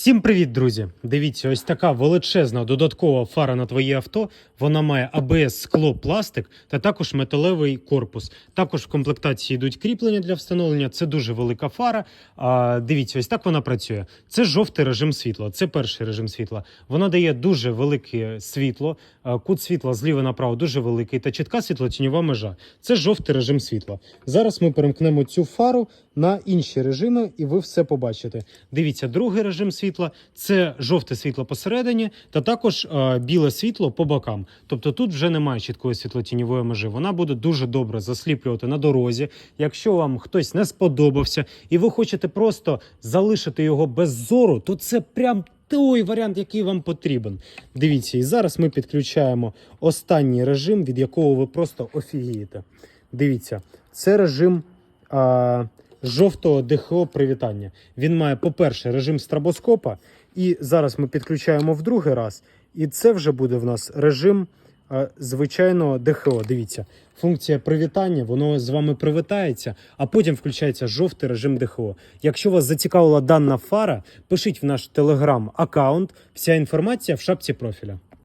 Всім привіт, друзі! Дивіться, ось така величезна додаткова фара на твоє авто. Вона має АБС скло пластик та також металевий корпус. Також в комплектації йдуть кріплення для встановлення. Це дуже велика фара. А, дивіться, ось так вона працює. Це жовтий режим світла. Це перший режим світла. Вона дає дуже велике світло. Кут світла зліва направо дуже великий та чітка світлотіньова межа. Це жовтий режим світла. Зараз ми перемкнемо цю фару на інші режими, і ви все побачите. Дивіться, другий режим світла це жовте світло посередині, та також е, біле світло по бокам. Тобто тут вже немає чіткої світлотіньової межі. Вона буде дуже добре засліплювати на дорозі. Якщо вам хтось не сподобався, і ви хочете просто залишити його без зору, то це прям. Той варіант, який вам потрібен. Дивіться, і зараз ми підключаємо останній режим, від якого ви просто офігієте. Дивіться, це режим а, жовтого ДХО привітання. Він має, по-перше, режим стробоскопа, і зараз ми підключаємо в другий раз. І це вже буде в нас режим а, звичайного ДХО. Дивіться, функція привітання, воно з вами привітається, а потім включається жовтий режим ДХО. Якщо вас зацікавила дана фара, пишіть в наш телеграм-аккаунт. Вся інформація в шапці профіля.